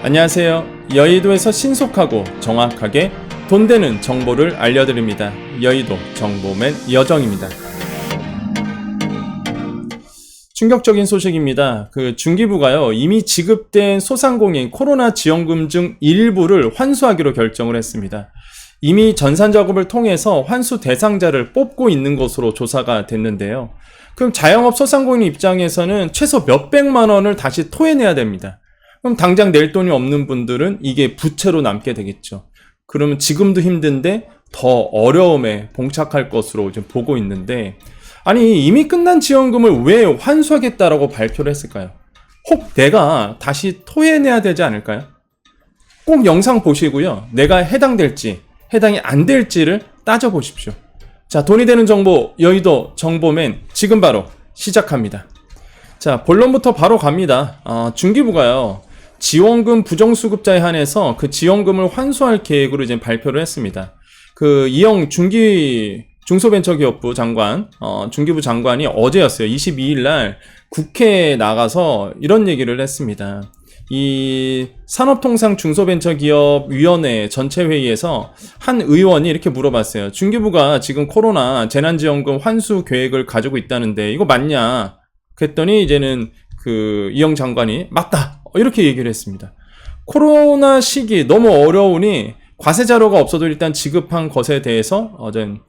안녕하세요. 여의도에서 신속하고 정확하게 돈 되는 정보를 알려드립니다. 여의도 정보맨 여정입니다. 충격적인 소식입니다. 그 중기부가요, 이미 지급된 소상공인 코로나 지원금 중 일부를 환수하기로 결정을 했습니다. 이미 전산 작업을 통해서 환수 대상자를 뽑고 있는 것으로 조사가 됐는데요. 그럼 자영업 소상공인 입장에서는 최소 몇백만 원을 다시 토해내야 됩니다. 그럼 당장 낼 돈이 없는 분들은 이게 부채로 남게 되겠죠. 그러면 지금도 힘든데 더 어려움에 봉착할 것으로 지금 보고 있는데 아니 이미 끝난 지원금을 왜 환수하겠다라고 발표를 했을까요? 혹 내가 다시 토해내야 되지 않을까요? 꼭 영상 보시고요. 내가 해당될지 해당이 안 될지를 따져보십시오. 자, 돈이 되는 정보 여의도 정보맨 지금 바로 시작합니다. 자, 본론부터 바로 갑니다. 어, 중기부가요. 지원금 부정수급자에 한해서 그 지원금을 환수할 계획으로 이제 발표를 했습니다. 그 이영 중기 중소벤처기업부 장관, 어, 중기부 장관이 어제였어요. 22일 날 국회에 나가서 이런 얘기를 했습니다. 이 산업통상 중소벤처기업위원회 전체 회의에서 한 의원이 이렇게 물어봤어요. 중기부가 지금 코로나 재난지원금 환수 계획을 가지고 있다는데 이거 맞냐? 그랬더니 이제는 그 이영 장관이 맞다 이렇게 얘기를 했습니다. 코로나 시기 너무 어려우니 과세 자료가 없어도 일단 지급한 것에 대해서 어전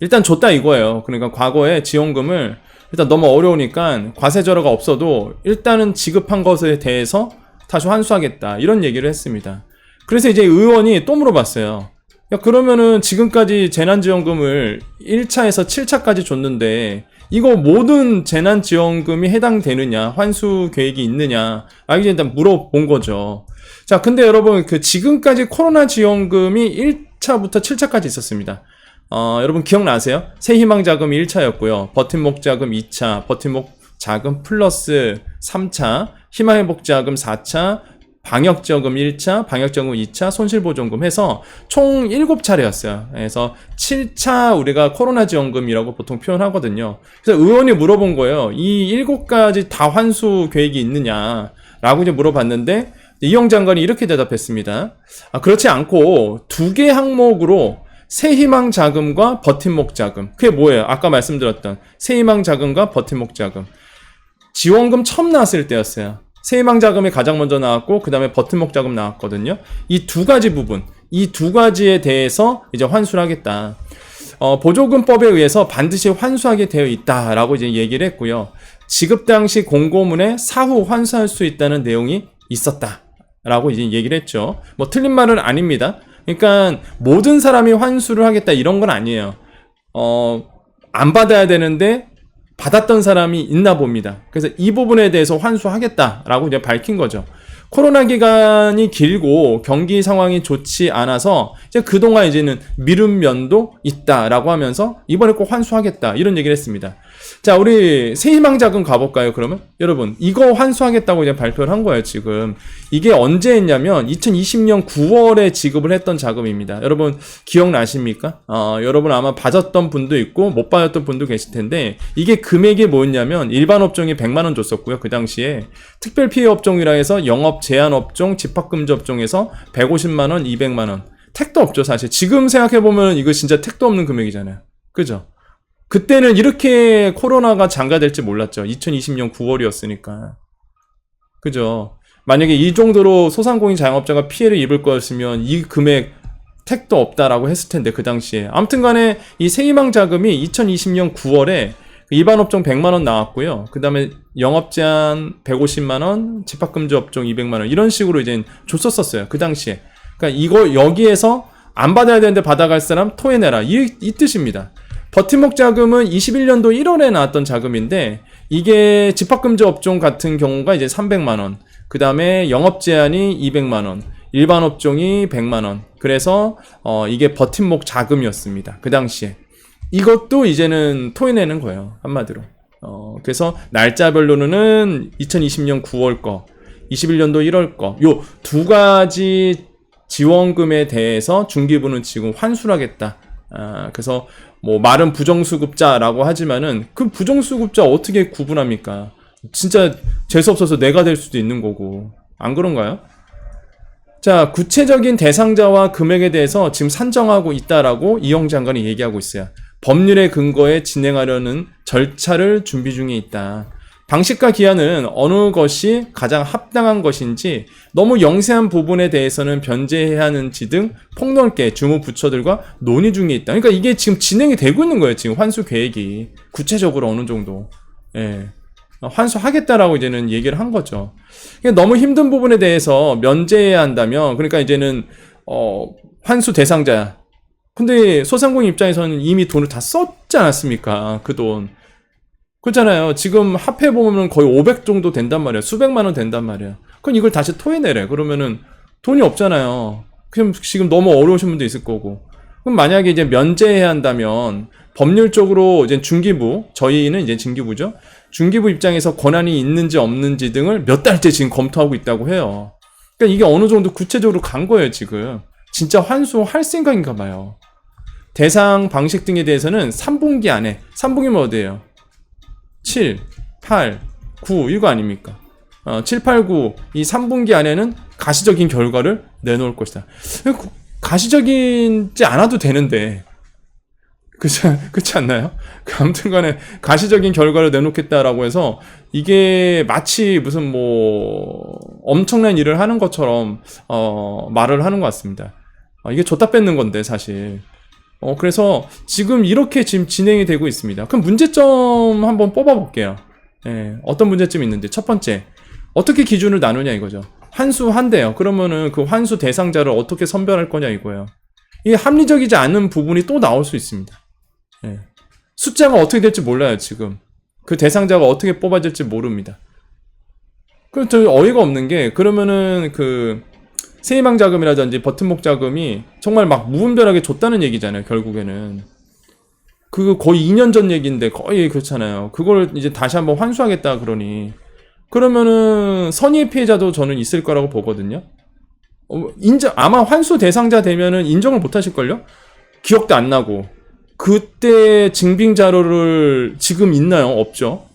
일단 줬다 이거예요. 그러니까 과거에 지원금을 일단 너무 어려우니까 과세 자료가 없어도 일단은 지급한 것에 대해서 다시 환수하겠다 이런 얘기를 했습니다. 그래서 이제 의원이 또 물어봤어요. 야 그러면은 지금까지 재난지원금을 1차에서 7차까지 줬는데 이거 모든 재난지원금이 해당되느냐 환수 계획이 있느냐 아 이제 일단 물어본 거죠. 자 근데 여러분 그 지금까지 코로나 지원금이 1차부터 7차까지 있었습니다. 어, 여러분 기억나세요? 새희망 자금이 1차였고요. 버팀목 자금 2차, 버팀목 자금 플러스 3차, 희망회복 자금 4차, 방역자금 1차, 방역자금 2차, 손실보전금 해서 총 7차례였어요. 그래서 7차 우리가 코로나 지원금이라고 보통 표현하거든요. 그래서 의원이 물어본 거예요. 이 7가지 다 환수 계획이 있느냐? 라고 이제 물어봤는데, 이영 장관이 이렇게 대답했습니다. 아, 그렇지 않고 두 개 항목으로 새희망 자금과 버팀목 자금. 그게 뭐예요? 아까 말씀드렸던 새희망 자금과 버팀목 자금. 지원금 처음 나왔을 때였어요. 새희망 자금이 가장 먼저 나왔고 그 다음에 버팀목 자금 나왔거든요. 이 두 가지 부분, 이 두 가지에 대해서 이제 환수를 하겠다. 어, 보조금법에 의해서 반드시 환수하게 되어 있다라고 이제 얘기를 했고요. 지급 당시 공고문에 사후 환수할 수 있다는 내용이 있었다라고 이제 얘기를 했죠. 뭐 틀린 말은 아닙니다. 그러니까 모든 사람이 환수를 하겠다 이런 건 아니에요. 어, 안 받아야 되는데 받았던 사람이 있나 봅니다. 그래서 이 부분에 대해서 환수하겠다라고 이제 밝힌 거죠. 코로나 기간이 길고 경기 상황이 좋지 않아서 이제 그동안 이제는 미룬 면도 있다라고 하면서 이번에 꼭 환수하겠다 이런 얘기를 했습니다. 자, 우리 새희망 자금 가볼까요, 그러면? 여러분, 이거 환수하겠다고 이제 발표를 한 거예요, 지금. 이게 언제 했냐면, 2020년 9월에 지급을 했던 자금입니다. 여러분, 기억나십니까? 어, 여러분 아마 받았던 분도 있고, 못 받았던 분도 계실 텐데, 이게 금액이 뭐였냐면, 일반 업종이 100만 원 줬었고요, 그 당시에. 특별 피해 업종이라 해서 영업 제한 업종, 집합금지 업종에서 150만 원, 200만 원. 택도 없죠, 사실. 지금 생각해 보면 이거 진짜 택도 없는 금액이잖아요. 그죠? 그때는 이렇게 코로나가 장가될지 몰랐죠. 2020년 9월이었으니까. 그죠. 만약에 이 정도로 소상공인 자영업자가 피해를 입을 거였으면 이 금액 택도 없다라고 했을 텐데 그 당시에. 아무튼 간에 이 세희망 자금이 2020년 9월에 일반 업종 100만 원 나왔고요. 그다음에 영업 제한 150만 원, 집합 금지 업종 200만 원 이런 식으로 이제 줬었었어요. 그 당시에. 그러니까 이거 여기에서 안 받아야 되는데 받아갈 사람 토해내라. 이, 이 뜻입니다. 버팀목 자금은 21년도 1월에 나왔던 자금인데 이게 집합 금지 업종 같은 경우가 이제 300만 원. 그 다음에 영업 제한이 200만 원. 일반 업종이 100만 원. 그래서 어 이게 버팀목 자금이었습니다. 그 당시에. 이것도 이제는 토해내는 거예요. 한마디로. 어 그래서 날짜별로는 2020년 9월 거, 21년도 1월 거. 요 두 가지 지원금에 대해서 중기부는 지금 환수를 하겠다. 아, 그래서 뭐 말은 부정수급자라고 하지만은 그 부정수급자 어떻게 구분합니까? 진짜 재수 없어서 내가 될 수도 있는 거고 안 그런가요? 자, 구체적인 대상자와 금액에 대해서 지금 산정하고 있다라고 이영 장관이 얘기하고 있어요. 법률의 근거에 진행하려는 절차를 준비 중에 있다. 방식과 기한은 어느 것이 가장 합당한 것인지 너무 영세한 부분에 대해서는 변제해야 하는지 등 폭넓게 주무 부처들과 논의 중에 있다. 그러니까 이게 지금 진행이 되고 있는 거예요. 지금 환수 계획이 구체적으로 어느 정도 예. 환수하겠다라고 이제는 얘기를 한 거죠. 그러니까 너무 힘든 부분에 대해서 면제해야 한다면 그러니까 이제는 어 환수 대상자 근데 소상공인 입장에서는 이미 돈을 다 썼지 않았습니까? 그 돈. 그렇잖아요. 지금 합해 보면 거의 500 정도 된단 말이야. 수백만 원 된단 말이야. 그럼 이걸 다시 토해내래. 그러면은 돈이 없잖아요. 그럼 지금 너무 어려우신 분도 있을 거고. 그럼 만약에 이제 면제해야 한다면 법률적으로 이제 중기부, 저희는 이제 중기부죠. 중기부 입장에서 권한이 있는지 없는지 등을 몇 달째 지금 검토하고 있다고 해요. 그러니까 이게 어느 정도 구체적으로 간 거예요, 지금. 진짜 환수할 생각인가 봐요. 대상 방식 등에 대해서는 3분기 안에 3분기면 어디예요? 7, 8, 9 이거 아닙니까? 어, 7, 8, 9 이 3분기 안에는 가시적인 결과를 내놓을 것이다. 그 가시적인지 않아도 되는데 그렇지, 그렇지 않나요? 그 아무튼 간에 가시적인 결과를 내놓겠다라고 해서 이게 마치 무슨 뭐 엄청난 일을 하는 것처럼 어, 말을 하는 것 같습니다. 어, 이게 줬다 뺏는 건데 사실. 어, 그래서 지금 이렇게 지금 진행이 되고 있습니다. 그럼 문제점 한번 뽑아볼게요. 예, 어떤 문제점이 있는데, 첫 번째, 어떻게 기준을 나누냐 이거죠. 환수 한대요. 그러면은 그 환수 대상자를 어떻게 선별할 거냐 이거예요. 이게 합리적이지 않은 부분이 또 나올 수 있습니다. 예. 숫자가 어떻게 될지 몰라요, 지금. 그 대상자가 어떻게 뽑아질지 모릅니다. 그럼 저 어이가 없는 게, 그러면은 그, 세희망 자금이라든지 버튼목 자금이 정말 막 무분별하게 줬다는 얘기잖아요, 결국에는. 그거 거의 2년 전 얘기인데 거의 그렇잖아요. 그걸 이제 다시 한번 환수하겠다 그러니. 그러면은 선의의 피해자도 저는 있을 거라고 보거든요. 어, 인정, 아마 환수 대상자 되면은 인정을 못 하실걸요? 기억도 안 나고. 그때 증빙 자료를 지금 있나요? 없죠.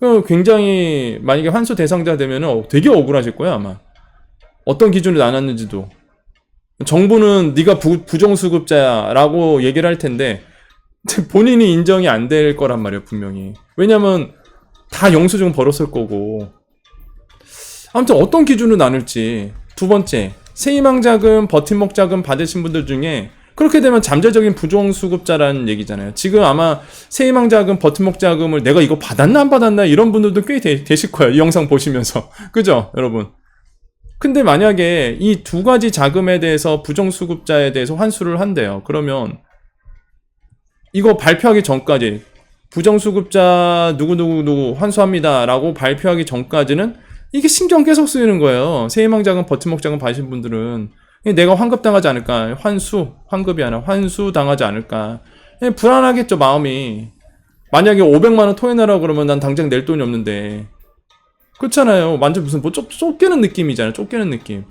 어, 굉장히 만약에 환수 대상자 되면은 되게 억울하실 거예요, 아마. 어떤 기준으로 나눴는지도 정부는 네가 부, 부정수급자야라고 얘기를 할 텐데 본인이 인정이 안 될 거란 말이에요 분명히 왜냐면 다 영수증 벌었을 거고 아무튼 어떤 기준으로 나눌지 두 번째 세희망 자금 버팀목 자금 받으신 분들 중에 그렇게 되면 잠재적인 부정수급자라는 얘기잖아요. 지금 아마 세희망 자금, 버팀목 자금을 내가 이거 받았나 안 받았나 이런 분들도 꽤 되, 되실 거예요. 이 영상 보시면서. 그죠, 여러분? 근데 만약에 이 두 가지 자금에 대해서 부정수급자에 대해서 환수를 한대요. 그러면 이거 발표하기 전까지 부정수급자 누구누구누구 환수합니다라고 발표하기 전까지는 이게 신경 계속 쓰이는 거예요. 세희망 자금, 버팀목 자금 받으신 분들은 내가 환급당하지 않을까? 환수, 환급이 아니라 환수 당하지 않을까? 불안하겠죠, 마음이. 만약에 500만 원 토해내라 그러면 난 당장 낼 돈이 없는데 그렇잖아요. 완전 무슨 뭐 쫓, 쫓기는 느낌이잖아요. 쫓기는 느낌.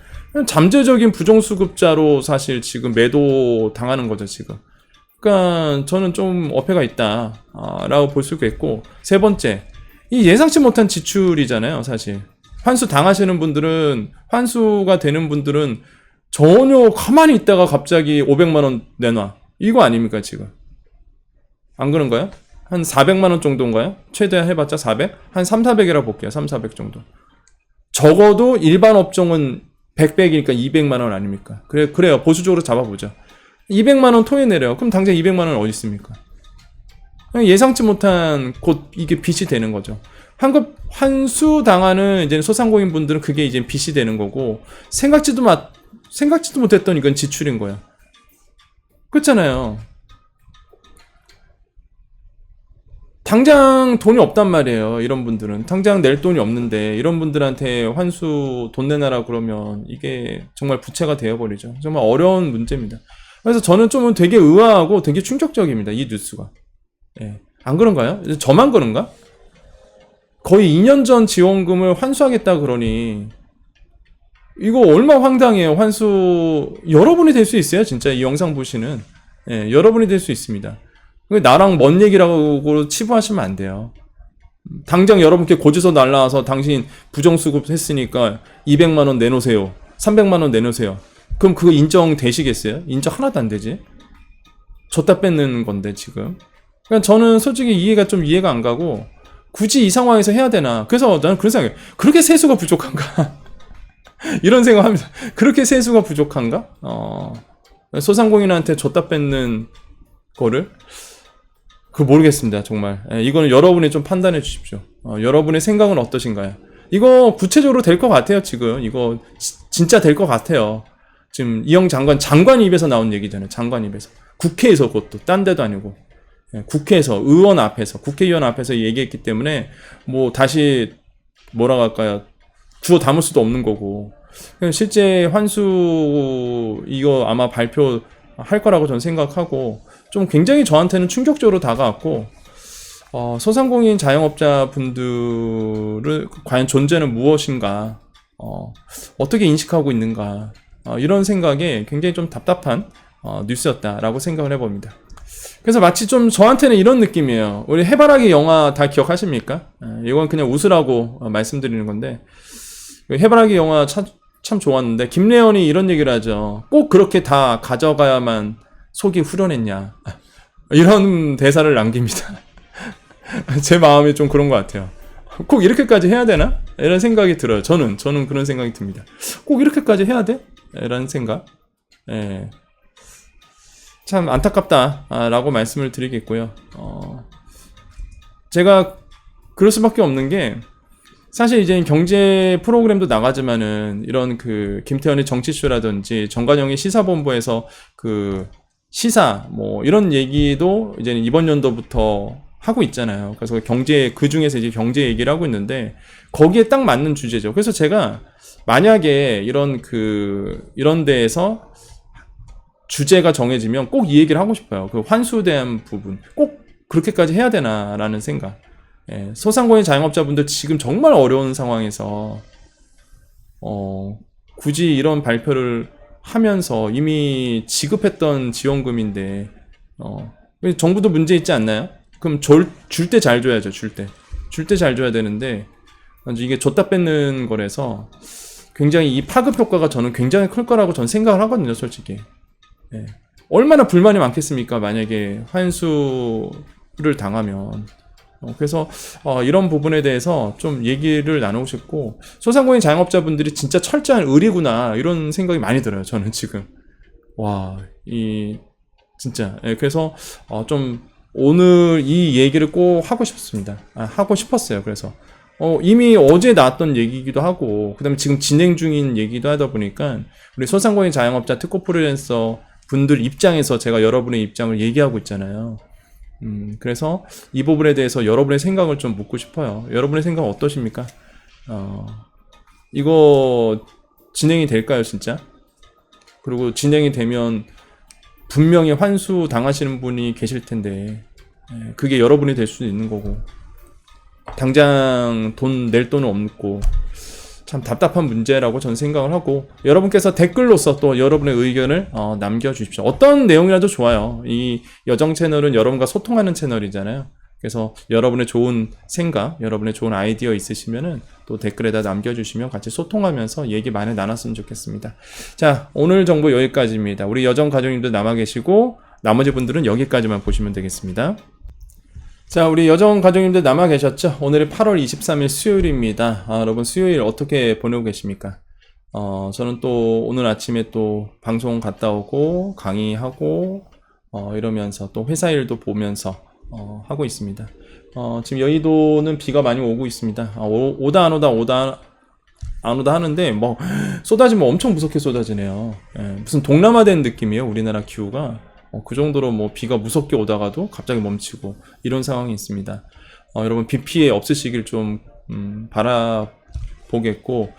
잠재적인 부정수급자로 사실 지금 매도 당하는 거죠, 지금. 그러니까 저는 좀 어폐가 있다라고 볼수 있겠고 세 번째 이 예상치 못한 지출이잖아요, 사실. 환수 당하시는 분들은 환수가 되는 분들은 전혀 가만히 있다가 갑자기 500만 원 내놔. 이거 아닙니까, 지금? 안 그런가요? 한 400만 원 정도인가요? 최대 해봤자 400? 한 3, 400이라 볼게요. 3, 400 정도. 적어도 일반 업종은 100백이니까 200만 원 아닙니까? 그래, 그래요. 보수적으로 잡아보죠. 200만 원 토해내래요. 그럼 당장 200만 원 어디 있습니까? 예상치 못한 곧 이게 빚이 되는 거죠. 환급 환수 당하는 이제 소상공인 분들은 그게 이제 빚이 되는 거고 생각지도 마, 생각지도 못했던 이건 지출인 거야. 그렇잖아요. 당장 돈이 없단 말이에요. 이런 분들은 당장 낼 돈이 없는데 이런 분들한테 환수 돈 내놔라 그러면 이게 정말 부채가 되어버리죠. 정말 어려운 문제입니다. 그래서 저는 좀 되게 의아하고 되게 충격적입니다. 이 뉴스가. 예. 안 그런가요? 저만 그런가? 거의 2년 전 지원금을 환수하겠다 그러니 이거 얼마 황당해요. 환수 여러분이 될 수 있어요. 진짜 이 영상 보시는 예, 여러분이 될 수 있습니다. 나랑 먼 얘기라고 치부하시면 안 돼요. 당장 여러분께 고지서 날라와서 당신 부정수급 했으니까 200만 원 내놓으세요. 300만 원 내놓으세요. 그럼 그거 인정되시겠어요? 인정 하나도 안 되지. 줬다 뺏는 건데 지금. 그러니까 저는 솔직히 이해가 좀 이해가 안 가고 굳이 이 상황에서 해야 되나? 그래서 나는 그런 생각해. 그렇게 세수가 부족한가? 이런 생각합니다. 그렇게 세수가 부족한가? 어, 소상공인한테 줬다 뺏는 거를 그 모르겠습니다. 정말 예, 이거는 여러분이 좀 판단해 주십시오. 어, 여러분의 생각은 어떠신가요? 이거 구체적으로 될 것 같아요. 지금 이거 지- 진짜 될 것 같아요. 지금 이영 장관 장관 입에서 나온 얘기잖아요. 장관 입에서 국회에서 그것도 딴 데도 아니고 예, 국회에서 의원 앞에서 국회의원 앞에서 얘기했기 때문에 뭐 다시 뭐라고 할까요? 주워 담을 수도 없는 거고 실제 환수 이거 아마 발표할 거라고 저는 생각하고 좀 굉장히 저한테는 충격적으로 다가왔고 어, 소상공인 자영업자 분들을 과연 존재는 무엇인가 어, 어떻게 인식하고 있는가 어, 이런 생각에 굉장히 좀 답답한 어, 뉴스였다라고 생각을 해봅니다. 그래서 마치 좀 저한테는 이런 느낌이에요. 우리 해바라기 영화 다 기억하십니까? 예, 이건 그냥 웃으라고 어, 말씀드리는 건데 그 해바라기 영화 참, 참 좋았는데 김래연이 이런 얘기를 하죠. 꼭 그렇게 다 가져가야만 속이 후련했냐 이런 대사를 남깁니다. 제 마음이 좀 그런 것 같아요. 꼭 이렇게까지 해야 되나? 이런 생각이 들어요. 저는 저는 그런 생각이 듭니다. 꼭 이렇게까지 해야 돼? 이런 생각. 예. 참 안타깝다라고 말씀을 드리겠고요. 어, 제가 그럴 수밖에 없는 게 사실 이제 경제 프로그램도 나가지만은 이런 그 김태현의 정치쇼라든지 정관영의 시사본부에서 그 시사 뭐 이런 얘기도 이제 이번 연도부터 하고 있잖아요. 그래서 경제 그 중에서 이제 경제 얘기를 하고 있는데 거기에 딱 맞는 주제죠. 그래서 제가 만약에 이런 그 이런 데에서 주제가 정해지면 꼭 이 얘기를 하고 싶어요. 그 환수에 대한 부분 꼭 그렇게까지 해야 되나라는 생각. 예, 소상공인 자영업자분들 지금 정말 어려운 상황에서 어, 굳이 이런 발표를 하면서 이미 지급했던 지원금인데 어, 정부도 문제 있지 않나요? 그럼 줄 때 잘 줘야죠. 줄 때. 줄 때 잘 줘야 되는데 이게 줬다 뺏는 거라서 굉장히 이 파급 효과가 저는 굉장히 클 거라고 저는 생각을 하거든요, 솔직히. 예. 얼마나 불만이 많겠습니까? 만약에 환수를 당하면. 어, 그래서 어, 이런 부분에 대해서 좀 얘기를 나누고 싶고 소상공인 자영업자분들이 진짜 철저한 의리구나 이런 생각이 많이 들어요. 저는 지금 와 이 진짜 예, 그래서 어, 좀 오늘 이 얘기를 꼭 하고 싶습니다. 아, 하고 싶었어요. 그래서 어, 이미 어제 나왔던 얘기기도 하고 그다음에 지금 진행 중인 얘기도 하다 보니까 우리 소상공인 자영업자 특허 프리랜서 분들 입장에서 제가 여러분의 입장을 얘기하고 있잖아요. 음, 그래서 이 부분에 대해서 여러분의 생각을 좀 묻고 싶어요. 여러분의 생각 어떠십니까? 어, 이거 진행이 될까요, 진짜? 그리고 진행이 되면 분명히 환수 당하시는 분이 계실 텐데, 예, 그게 여러분이 될 수도 있는 거고, 당장 돈 낼 돈은 없고, 참 답답한 문제라고 저는 생각을 하고 여러분께서 댓글로서 또 여러분의 의견을 어, 남겨주십시오. 어떤 내용이라도 좋아요. 이 여정 채널은 여러분과 소통하는 채널이잖아요. 그래서 여러분의 좋은 생각, 여러분의 좋은 아이디어 있으시면은 또 댓글에다 남겨주시면 같이 소통하면서 얘기 많이 나눴으면 좋겠습니다. 자, 오늘 정보 여기까지입니다. 우리 여정 가족님들 남아 계시고 나머지 분들은 여기까지만 보시면 되겠습니다. 자, 우리 여정 가족님들 남아 계셨죠? 오늘이 8월 23일 수요일입니다. 아, 여러분 수요일 어떻게 보내고 계십니까? 어, 저는 또 오늘 아침에 또 방송 갔다 오고 강의하고 어, 이러면서 또 회사 일도 보면서 어, 하고 있습니다. 어, 지금 여의도는 비가 많이 오고 있습니다. 아, 오, 오다 안 오다 오다 안 오다 하는데 뭐 쏟아지면 엄청 무섭게 쏟아지네요. 예, 무슨 동남아 된 느낌이에요. 우리나라 기후가. 어, 그 정도로 뭐 비가 무섭게 오다가도 갑자기 멈추고 이런 상황이 있습니다. 어, 여러분 비 피해 없으시길 좀 음, 바라보겠고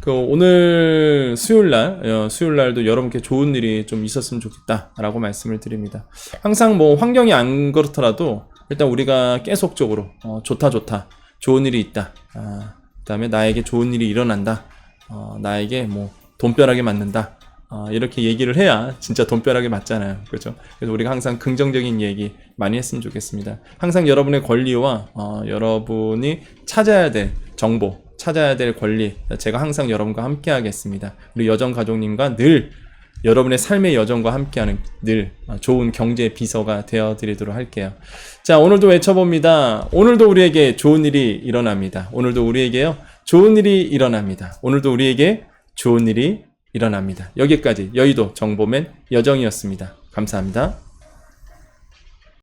그 오늘 수요일 날 어, 수요일 날도 여러분께 좋은 일이 좀 있었으면 좋겠다라고 말씀을 드립니다. 항상 뭐 환경이 안 그렇더라도 일단 우리가 계속적으로 어, 좋다 좋다 좋은 일이 있다. 아, 그다음에 나에게 좋은 일이 일어난다. 어, 나에게 뭐 돈벼락이 맞는다. 어, 이렇게 얘기를 해야 진짜 돈벼락이 맞잖아요. 그렇죠? 그래서 우리가 항상 긍정적인 얘기 많이 했으면 좋겠습니다. 항상 여러분의 권리와 어, 여러분이 찾아야 될 정보, 찾아야 될 권리 제가 항상 여러분과 함께 하겠습니다. 우리 여정 가족님과 늘 여러분의 삶의 여정과 함께하는 늘 좋은 경제 비서가 되어 드리도록 할게요. 자, 오늘도 외쳐봅니다. 오늘도 우리에게 좋은 일이 일어납니다. 오늘도 우리에게요, 좋은 일이 일어납니다. 오늘도 우리에게 좋은 일이 일어납니다. 여기까지 여의도 정보맨 여정이었습니다. 감사합니다.